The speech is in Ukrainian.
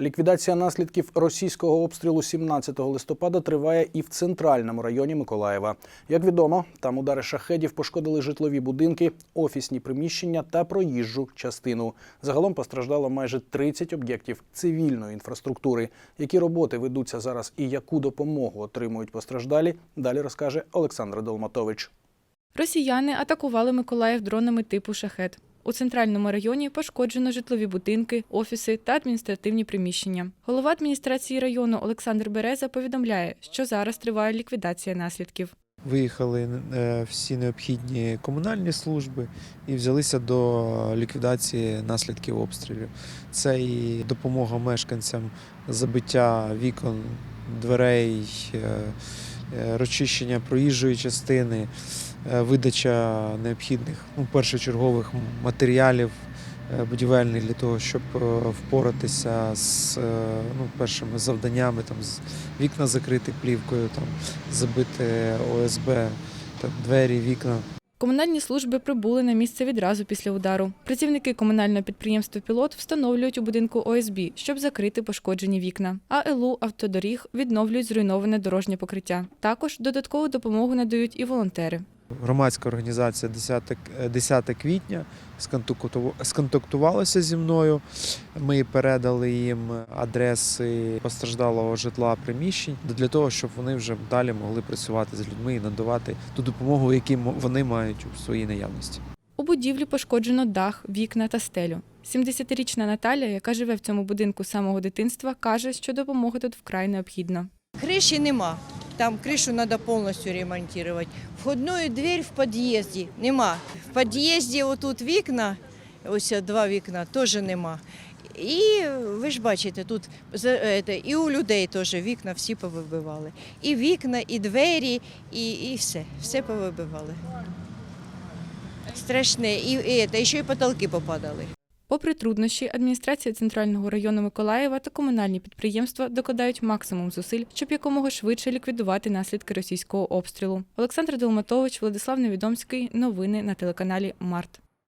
Ліквідація наслідків російського обстрілу 17 листопада триває і в центральному районі Миколаєва. Як відомо, там удари шахедів пошкодили житлові будинки, офісні приміщення та проїжджу частину. Загалом постраждало майже 30 об'єктів цивільної інфраструктури. Які роботи ведуться зараз і яку допомогу отримують постраждалі? Далі розкаже Олександр Долматович. Росіяни атакували Миколаїв дронами типу шахет. У центральному районі пошкоджено житлові будинки, офіси та адміністративні приміщення. Голова адміністрації району Олександр Береза повідомляє, що зараз триває ліквідація наслідків. Виїхали е, всі необхідні комунальні служби і взялися до ліквідації наслідків обстрілів. Це і допомога мешканцям, забиття вікон, дверей, е, е, розчищення проїжджої частини, видача необхідних ну, першочергових матеріалів е, будівельних для того, щоб е, впоратися з е, ну, першими завданнями, там, з- вікна закрити плівкою, там, забити ОСБ, та двері, вікна. Комунальні служби прибули на місце відразу після удару. Працівники комунального підприємства Пілот встановлюють у будинку ОСБ, щоб закрити пошкоджені вікна. А ЛУ автодоріг відновлюють зруйноване дорожнє покриття. Також додаткову допомогу надають і волонтери. Громадська організація 10, е, 10 квітня сконтакту- сконтактувалася зі мною. Ми передали їм адреси постраждалого житла приміщень для того, щоб вони вже далі могли працювати з людьми і надавати ту допомогу, яку вони мають у своїй наявності. У будівлі пошкоджено дах, вікна та стелю. 70-річна Наталя, яка живе в цьому будинку з самого дитинства, каже, що допомога тут вкрай необхідна. Крыши нема. Там крышу надо полностью ремонтировать. Входную дверь в під'їзді нема. В під'їзді отут вікна, ось два вікна, теж нема. І ви ж бачите, тут і у людей теж вікна всі повибивали. І вікна, і двері, і, і все. Все повибивали. Страшне. І, і, і ще й потолки попадали. Попри труднощі, адміністрація центрального району Миколаєва та комунальні підприємства докладають максимум зусиль, щоб якомога швидше ліквідувати наслідки російського обстрілу. Олександр Долматович, Владислав Невідомський. Новини на телеканалі Март.